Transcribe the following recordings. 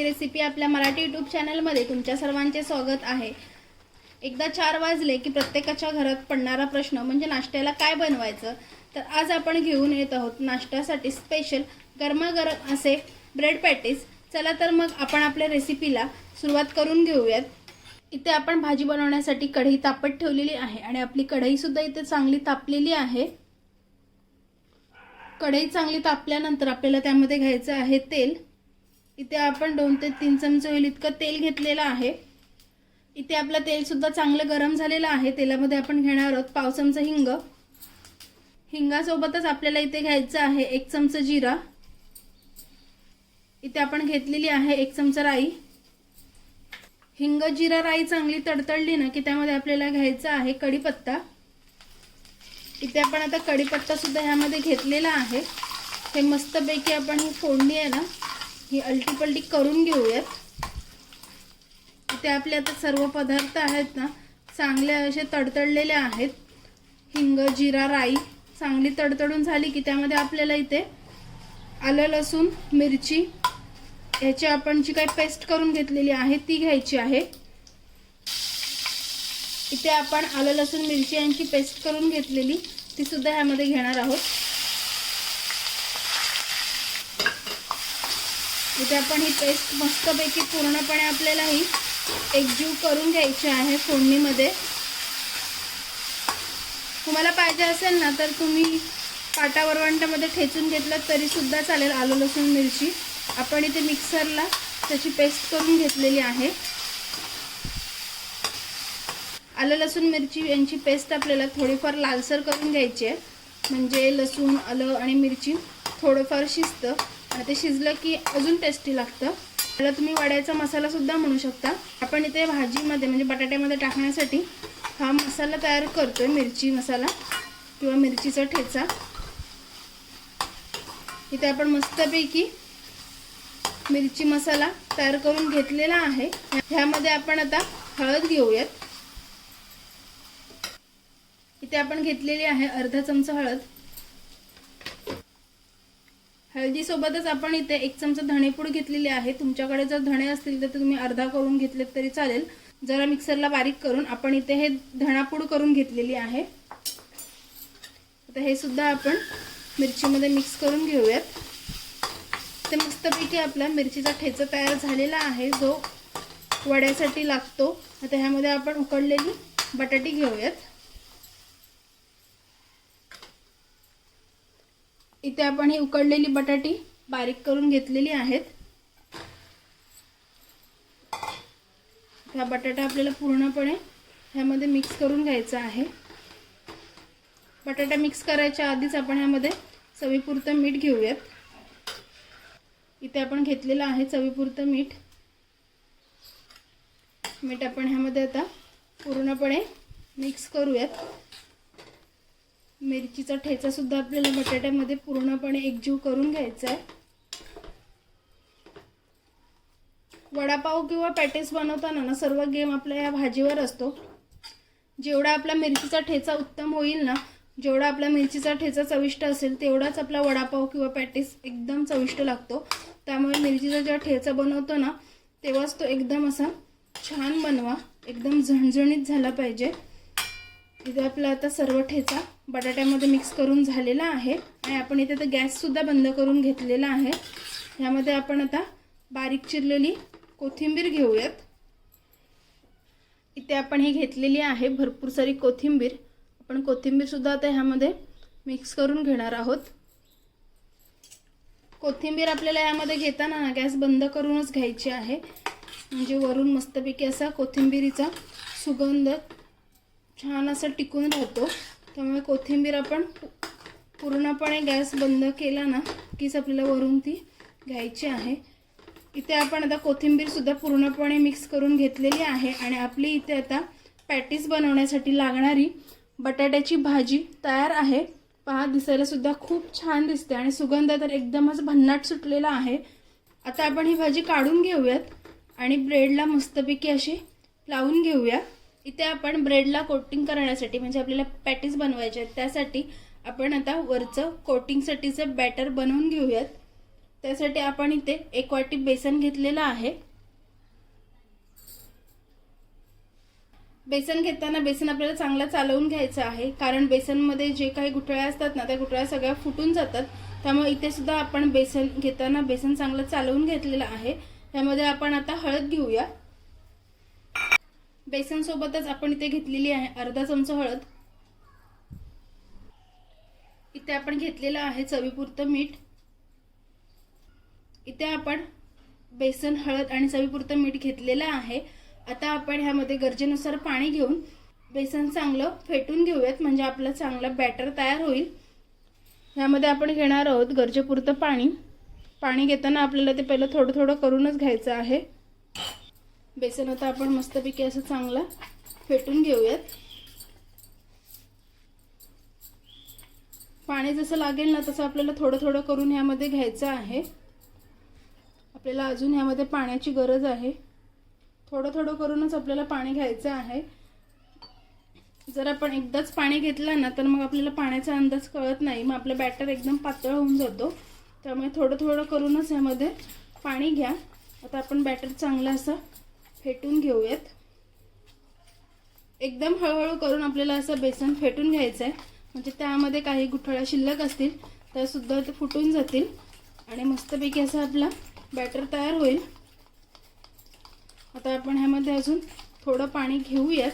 सोपी रेसिपी आपल्या मराठी यूट्यूब चॅनलमध्ये तुमच्या सर्वांचे स्वागत आहे. एकदा चार वाजले की प्रत्येकाच्या घरात पडणारा प्रश्न म्हणजे नाश्त्याला काय बनवायचं? तर आज आपण घेऊन येत आहोत नाश्त्यासाठी स्पेशल गरमागरम असे ब्रेड पॅटीस चला तर मग आपण आपल्या रेसिपीला सुरुवात करून घेऊयात. इथे आपण भाजी बनवण्यासाठी कढई तापत ठेवलेली आहे आणि आपली कढईसुद्धा इथे चांगली तापलेली आहे. कढई चांगली तापल्यानंतर आपल्याला त्यामध्ये घ्यायचं आहे तेल. इथे आपण दोन ते तीन चमचे होईल इतकं तेल घेतलेलं आहे. इथे आपलं तेलसुद्धा चांगलं गरम झालेलं आहे. तेलामध्ये आपण घेणार आहोत पाव चमचा हिंग. हिंगासोबतच आपल्याला इथे घ्यायचं आहे एक चमचा जिरा. इथे आपण घेतलेली आहे एक चमचा राई. हिंग जिरा राई चांगली तडतडली ना की त्यामध्ये आपल्याला घ्यायचं आहे कढीपत्ता. इथे आपण आता कढीपत्तासुद्धा ह्यामध्ये घेतलेला आहे. हे मस्तपैकी आपण ही फोडणी आहे ना ही अलटीपलटी करून घेऊयात. इथे आपले आता सर्व पदार्थ आहेत ना चांगले असे तडतडलेले आहेत. हिंग जिरा राई चांगली तडतडून झाली की त्यामध्ये आपल्याला इथे आलं लसूण मिरची याची आपण जी काही पेस्ट करून घेतलेली आहे ती घ्यायची आहे. इथे आपण आलं लसूण मिरची यांची पेस्ट करून घेतलेली ती सुद्धा ह्यामध्ये घेणार आहोत. इथे आपण ही पेस्ट मस्तपैकी पूर्णपणे आपल्याला ही एकजीव करून घ्यायची आहे फोडणीमध्ये. तुम्हाला पाहिजे असेल ना तर तुम्ही पाटा वरवंटामध्ये ठेचून घेतलं तरी सुद्धा चालेल आलं लसूण मिरची. आपण इथे मिक्सरला त्याची पेस्ट करून घेतलेली आहे. आलं लसूण मिरची यांची पेस्ट आपल्याला थोडीफार लालसर करून घ्यायची आहे. म्हणजे लसूण आलं आणि मिरची थोडंफार शिजतं. आणि ते शिजलं की अजून टेस्टी लागतं. त्याला तुम्ही वड्याचा मसालासुद्धा म्हणू शकता. आपण इथे भाजीमध्ये म्हणजे बटाट्यामध्ये टाकण्यासाठी हा मसाला तयार करतोय मिरची मसाला किंवा मिरचीचा ठेचा. इथे आपण मस्तपैकी मिरची मसाला तयार करून घेतलेला आहे. ह्यामध्ये आपण आता हळद घेऊयात. इथे आपण घेतलेली आहे अर्धा चमचा हळद. हळदीसोबतच आपण इथे एक चमचा धणेपूड घेतलेली आहे. तुमच्याकडे जर धणे असतील तर तुम्ही अर्धा करून घेतलेत तरी चालेल. जरा मिक्सरला बारीक करून आपण इथे हे धणापूड करून घेतलेली आहे. आता हे सुद्धा आपण मिरचीमध्ये मिक्स करून घेऊयात. ते मस्तपैकी आपला मिरचीचा ठेचा तयार झालेला आहे. जो वड्यासाठी लागतो. आता ह्यामध्ये आपण उकडलेली बटाटी घेऊयात. इथे आपण ही उकडलेली बटाटी बारीक करून घेतलेली आहेत. हा बटाटा आपल्याला पूर्णपणे ह्यामध्ये मिक्स करून घ्यायचा आहे. बटाटा मिक्स करायच्या आधीच आपण ह्यामध्ये चवीपुरतं मीठ घेऊयात. इथे आपण घेतलेलं आहे चवीपुरतं मीठ. मीठ आपण ह्यामध्ये आता पूर्णपणे मिक्स करूयात. मिरचीचा ठेचा सुद्धा आपल्याला बटाट्यामध्ये पूर्णपणे एकजीव करून घ्यायचा आहे वडापाव किंवा पॅटेस बनवताना ना सर्व गेम आपल्या या भाजीवर असतो. जेवढा आपला मिरचीचा ठेचा उत्तम होईल ना जेवढा आपला मिरचीचा ठेचा चविष्ट असेल तेवढाच आपला वडापाव किंवा पॅटीस एकदम चविष्ट लागतो. त्यामुळे मिरचीचा जेव्हा ठेचा बनवतो ना तेव्हाच तो एकदम असा छान बनवा एकदम झणझणीत झाला पाहिजे. इथे आपला आता सर्व ठेचा बटाट्यामध्ये मिक्स करून झालेला आहे आणि आपण इथे तर गॅससुद्धा बंद करून घेतलेला आहे. ह्यामध्ये आपण आता बारीक चिरलेली कोथिंबीर घेऊयात. इथे आपण ही घेतलेली आहे भरपूर सारी कोथिंबीर. आपण कोथिंबीरसुद्धा आता ह्यामध्ये मिक्स करून घेणार आहोत. कोथिंबीर आपल्याला यामध्ये घेताना ना गॅस बंद करूनच घ्यायची आहे. म्हणजे वरून मस्तपैकी असा कोथिंबीरीचा सुगंध छान असा टिकून राहतो. त्यामुळे कोथिंबीर आपण पूर्णपणे गॅस बंद केला ना कीच आपल्याला वरून ती घ्यायची आहे. इथे आपण आता कोथिंबीरसुद्धा पूर्णपणे मिक्स करून घेतलेली आहे आणि आपली इथे आता पॅटीस बनवण्यासाठी लागणारी बटाट्याची भाजी तयार आहे. पहा दिसायलासुद्धा खूप छान दिसते आणि सुगंध तर एकदमच भन्नाट सुटलेला आहे. आता आपण ही भाजी काढून घेऊयात आणि ब्रेडला मस्तपैकी अशी लावून घेऊया इथे आपण ब्रेडला कोटिंग करण्यासाठी म्हणजे आपल्याला पॅटीस बनवायचे आहेत त्यासाठी आपण आता वरचं कोटिंगसाठीचं बॅटर बनवून घेऊयात. त्यासाठी आपण इथे एक वाटी बेसन घेतलेलं आहे. बेसन घेताना बेसन आपल्याला चांगलं चालवून घ्यायचं आहे कारण बेसनमध्ये जे काही गुठळ्या असतात ना त्या गुठळ्या सगळ्या फुटून जातात. त्यामुळे इथे सुद्धा आपण बेसन घेताना बेसन चांगलं चालवून घेतलेलं आहे. त्यामध्ये आपण आता हळद घेऊया. बेसन सोबतच आपण इथे घेतलेली आहे अर्धा चमचा हळद. इथे आपण घेतलेलं आहे चवीपुरतं मीठ. इथे आपण बेसन हळद आणि चवीपुरतं मीठ घेतलेलं आहे. आता आपण ह्यामध्ये गरजेनुसार पाणी घेऊन बेसन चांगलं फेटून घेऊयात म्हणजे आपलं चांगलं बॅटर तयार होईल. ह्यामध्ये आपण घेणार आहोत गरजेपुरतं पाणी. पाणी घेताना आपल्याला ते पहिलं थोडं थोडं करूनच घ्यायचं आहे. बेसन आता आपण मस्तपैकी असं चांगलं फेटून घेऊयात. पाणी जसं लागेल ना तसं आपल्याला थोडं थोडं करून ह्यामध्ये घ्यायचं आहे. आपल्याला अजून ह्यामध्ये पाण्याची गरज आहे. थोडं थोडं करूनच आपल्याला पाणी घ्यायचं आहे. जर आपण एकदाच पाणी घेतलं ना तर मग आपल्याला पाण्याचा अंदाज कळत नाही. मग आपलं बॅटर एकदम पातळ होऊन जातो. त्यामुळे थोडं थोडं करूनच ह्यामध्ये पाणी घ्या. आता आपण बॅटर चांगलं असं फेटून घेऊयात. एकदम हळूहळू करून आपल्याला असं बेसन फेटून घ्यायचं आहे म्हणजे त्यामध्ये काही गुठळ्या शिल्लक असतील तर सुद्धा ते फुटून जातील. आणि मस्तपैकी असं आपला बॅटर तयार होईल. आता आपण ह्यामध्ये अजून थोडं पाणी घेऊयात.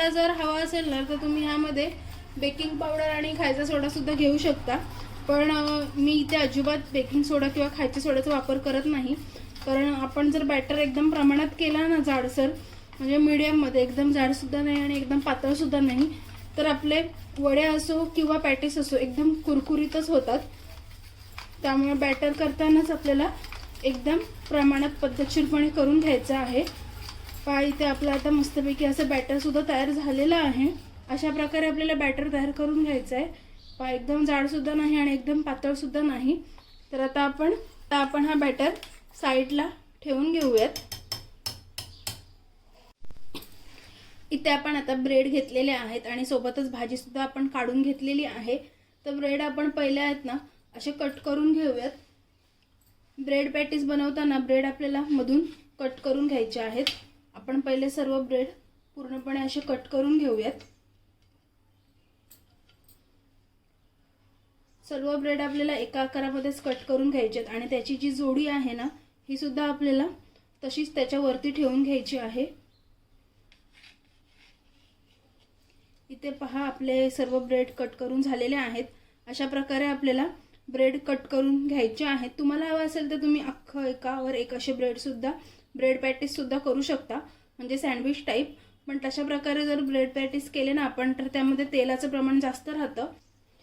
जर हवा असेल ना तर तुम्ही ह्यामध्ये बेकिंग पावडर आणि खायचा सोडा सुद्धा घेऊ शकता. पण मी इथे अजिबात बेकिंग सोडा किंवा खायच्या सोड्याचा वापर करत नाही. कारण आपण जर बॅटर एकदम प्रमाणात केला ना जाडसर म्हणजे मीडियममध्ये एकदम जाडसुद्धा नाही आणि एकदम पातळसुद्धा नाही तर आपले वडे असो किंवा पॅटीस असो एकदम कुरकुरीतच होतात. त्यामुळे बॅटर करतानाच आपल्याला एकदम प्रमाणात पद्धतशीरपणे करून घ्यायचं आहे. पहा इथे आपलं आता मस्तपैकी असं बॅटरसुद्धा तयार झालेलं आहे. अशा प्रकारे आपल्याला बॅटर तयार करून घ्यायचं आहे. पहा एकदम जाडसुद्धा नाही आणि एकदम पातळसुद्धा नाही. तर आता आपण आता आपण हा बॅटर साईडला ठेवून घेऊयात. इथे आपण आता ब्रेड घेतलेले आहेत आणि सोबतच भाजी सुद्धा आपण काढून घेतलेली आहे. तर ब्रेड आपण पहिले आहेत ना असे कट करून घेऊयात. ब्रेड पॅटीस बनवताना ब्रेड आपल्याला मधून कट करून घ्यायचे आहेत. आपण पहिले सर्व ब्रेड पूर्णपणे असे कट करून घेऊयात. सर्व ब्रेड आपल्याला एका आकारामध्येच कट करून घ्यायचे आहेत आणि त्याची जी जोडी आहे ना ही सुद्धा आपल्याला तशीच त्याच्यावरती ठेवून घ्यायची आहे. इथे पहा आपले सर्व ब्रेड कट करून झालेले आहेत. अशा प्रकारे आपल्याला ब्रेड कट करून घ्यायचे आहेत. तुम्हाला हवं असेल तर तुम्ही अख्खं एकावर एक असे ब्रेडसुद्धा ब्रेड पॅटीससुद्धा करू शकता. म्हणजे सँडविच टाईप पण तशा प्रकारे जर ब्रेड पॅटीस केले ना आपण तर त्यामध्ये तेलाचं प्रमाण जास्त राहतं.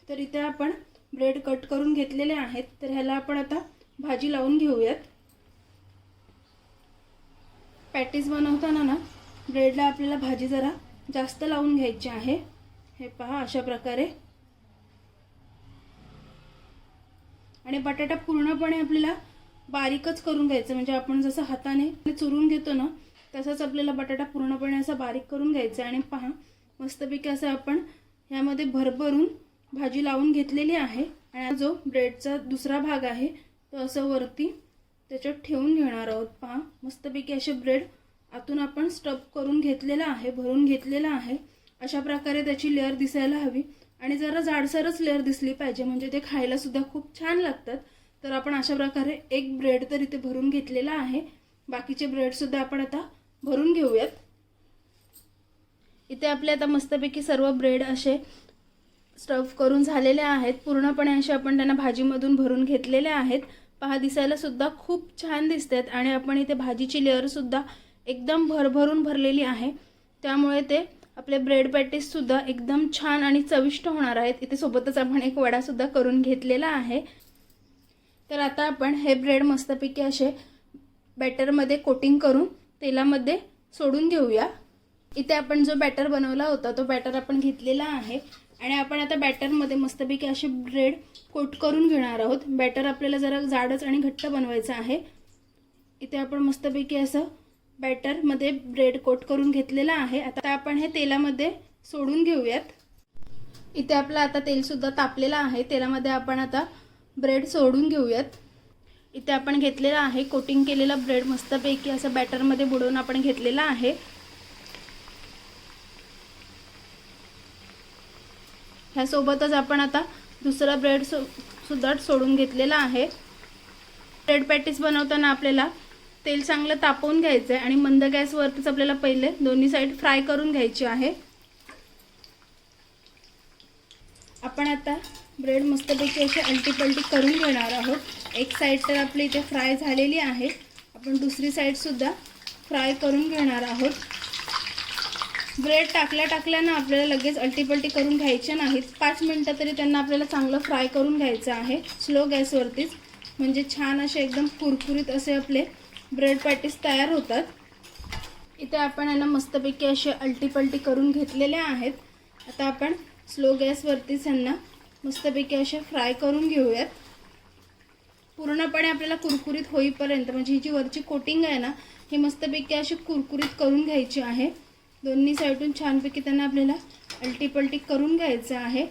तर इथे आपण ब्रेड कट करून घेतलेले आहेत. तर ह्याला आपण आता भाजी लावून घेऊयात. पॅटीज बनवताना ना ब्रेडला आपल्याला भाजी जरा जास्त लावून घ्यायची आहे. हे पहा अशा प्रकारे. आणि बटाटा पूर्णपणे आपल्याला बारीकच करून घ्यायचं म्हणजे आपण जसं हाताने चुरून घेतो ना तसंच आपल्याला बटाटा पूर्णपणे असा बारीक करून घ्यायचा आणि पहा मस्तपैकी असं आपण ह्यामध्ये भरभरून भाजी लावून घेतलेली आहे. आणि जो ब्रेडचा दुसरा भाग आहे तो असं वरती त्याच्यात ठेवून घेणार आहोत पहा मस्तपैकी असे ब्रेड आतून आपण स्टफ करून घेतलेला आहे भरून घेतलेला आहे. अशा प्रकारे त्याची लेअर दिसायला हवी. आणि जरा जाडसरच लेअर दिसली पाहिजे म्हणजे ते खायला सुद्धा खूप छान लागतात. तर आपण अशा प्रकारे एक ब्रेड तर इथे भरून घेतलेला आहे. बाकीचे ब्रेड सुद्धा आपण आता भरून घेऊयात. इथे आपले आता मस्तपैकी सर्व ब्रेड असे स्टफ करून झालेले आहेत. पूर्णपणे असे आपण त्यांना भाजीमधून भरून घेतलेले आहेत. पहा दिसायला सुद्धा खूप छान दिसतात आणि आपण इथे भाजीची लेअरसुद्धा एकदम भरभरून भरलेली आहे. त्यामुळे ते आपले ब्रेड पॅटीससुद्धा एकदम छान आणि चविष्ट होणार आहेत. इथे सोबतच आपण एक वडासुद्धा करून घेतलेला आहे. तर आता आपण हे ब्रेड मस्तपैकी असे बॅटरमध्ये कोटिंग करून तेलामध्ये सोडून घेऊया. इथे आपण जो बॅटर बनवला होता तो बॅटर आपण घेतलेला आहे. आणि आपण आता बॅटरमध्ये मस्तपैकी असे ब्रेड कोट करून घेणार आहोत. बॅटर आपल्याला जरा जाडच आणि घट्ट बनवायचं आहे. इथे आपण मस्तपैकी असं बॅटरमध्ये ब्रेड कोट करून घेतलेला आहे. आता आपण हे तेलामध्ये सोडून घेऊयात. इथे आपलं आता तेलसुद्धा तापलेलं आहे. तेलामध्ये आपण आता ब्रेड सोडून घेऊयात. इथे आपण घेतलेला आहे कोटिंग केलेला ब्रेड मस्तपैकी असं बॅटरमध्ये बुडवून आपण घेतलेला आहे. ह्यासोबतच आपण आता दुसरा ब्रेड सो सुद्धा सोडून घेतलेला आहे. ब्रेड पॅटीस बनवताना आपल्याला तेल चांगलं तापवून घ्यायचं आहे आणि मंद गॅसवरतीच आपल्याला पहिले दोन्ही साईड फ्राय करून घ्यायची आहे. आपण आता ब्रेड मस्तपैकी अशी अलटीपलटी करून घेणार आहोत. एक साईड तर आपली इथे फ्राय झालेली आहे. आपण दुसरी साईडसुद्धा फ्राय करून घेणार आहोत. ब्रेड टाकल्या टाकल्यानं आपल्याला लगेच अल्टीपल्टी करून घ्यायचे नाहीत. पाच मिनटं तरी त्यांना आपल्याला चांगलं फ्राय करून घ्यायचं आहे. स्लो गॅसवरतीच. म्हणजे छान असे एकदम कुरकुरीत असे आपले ब्रेड पॅटीस तयार होतात. इथे आपण यांना मस्तपैकी असे अल्टीपल्टी करून घेतलेले आहेत. आता आपण स्लो गॅसवरतीच यांना मस्तपैकी असे फ्राय करून घेऊयात. पूर्णपणे आपल्याला कुरकुरीत होईपर्यंत म्हणजे ही जी वरची कोटिंग आहे ना ही मस्तपैकी अशी कुरकुरीत करून घ्यायची आहे. दोन्ही साईडून छानपैकी त्यांना आपल्याला अलटीपलटी करून घ्यायचं आहे.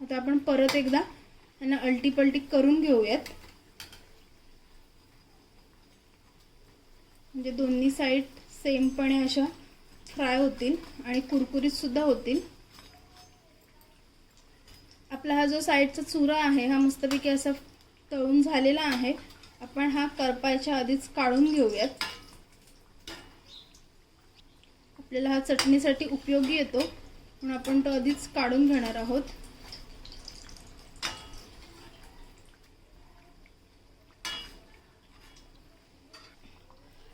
आता आपण परत एकदा त्यांना अलटीपलटी करून घेऊयात. म्हणजे दोन्ही साईड सेमपणे अशा फ्राय होतील आणि कुरकुरीत सुद्धा होतील. आपला हा जो साईडचा चुरा आहे हा मस्तपैकी असा तळून झालेला आहे. आपण हा करपायच्या आधीच काढून घेऊयात. आपल्याला हा चटणीसाठी उपयोगी येतो. म्हणून आपण तो आधीच काढून घेणार आहोत.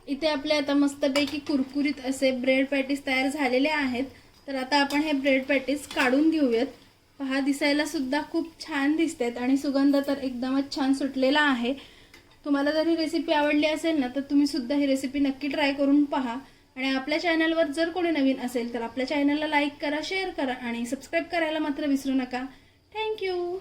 इथे आपले आता मस्तपैकी कुरकुरीत असे ब्रेड पॅटीस तयार झालेले आहेत. तर आता आपण हे ब्रेड पॅटीस काढून घेऊयात. पहा दिसायला सुद्धा खूप छान दिसतात आणि सुगंध तर एकदमच छान सुटलेला आहे. तुम्हाला जर ही रेसिपी आवडली असेल ना तर तुम्ही सुद्धा ही रेसिपी नक्की ट्राय करून पहा. आणि आपल्या चॅनलवर जर कोणी नवीन असेल तर आपल्या चॅनलला लाईक करा शेअर करा आणि सबस्क्राईब करायला मात्र विसरू नका. थँक्यू